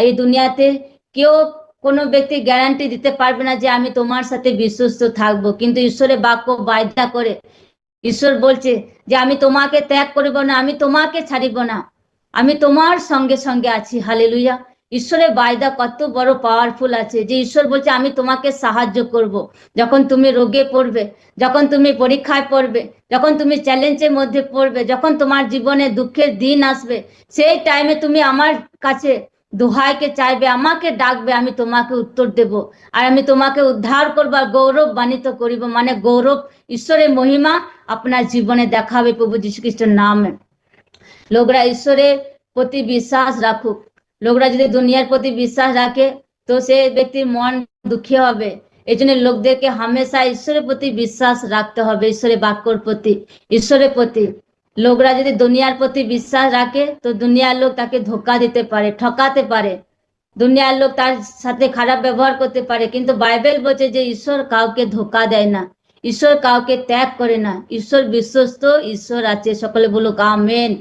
আর এই দুনিয়াতে কেউ কোনো ব্যক্তি গ্যারান্টি দিতে পারবে না যে আমি তোমার সাথে বিশ্বস্ত থাকব। কিন্তু ঈশ্বরের বাক্য বায়দা করে। ঈশ্বর বলছে যে আমি তোমাকে ত্যাগ করিব না, আমি তোমাকে ছাড়িব না। আমি তোমার সঙ্গে সঙ্গে আছি। হালেলুয়া। ঈশ্বরের বায়দা কত বড় পাওয়ারফুল আছে। যে ঈশ্বর বলছে, আমি তোমাকে সাহায্য করব। যখন তুমি রোগে পড়বে, যখন তুমি পরীক্ষায় পড়বে, যখন তুমি চ্যালেঞ্জের মধ্যে পড়বে, যখন তোমার জীবনে দুঃখের দিন আসবে, সেই টাইমে তুমি আমার কাছে দোহাইকে চাইবে, আমাকে ডাকবে, আমি তোমাকে উত্তর দেব। আর আমি তোমাকে উদ্ধার করব, আর গৌরব বানিত করিব। মানে গৌরব, ঈশ্বরের মহিমা আপনার জীবনে দেখাবে প্রভু যীশু নামে। লোকরা ঈশ্বরের প্রতি বিশ্বাস রাখুক। লোকরা যদি দুনিয়ার প্রতি বিশ্বাস রাখে, তো সে ব্যক্তির মন দুঃখী হবে। এই জন্য লোকদেরকে হামেশা ঈশ্বরের প্রতি বিশ্বাস রাখতে হবে, ঈশ্বরের বাক্যর প্রতি, ঈশ্বরের প্রতি। লোকরা যদি দুনিয়ার প্রতি বিশ্বাস রাখে, তো দুনিয়ার লোক তাকে ধোকা দিতে পারে, ঠকাতে পারে। দুনিয়ার লোক তার সাথে খারাপ ব্যবহার করতে পারে, কিন্তু বাইবেল বলছে যে ঈশ্বর কাউকে ধোকা দেয় না। ঈশ্বর কাউকে ত্যাগ করে না। ঈশ্বর বিশ্বস্ত, ঈশ্বর আছে। সকলে বলুক, আমেন।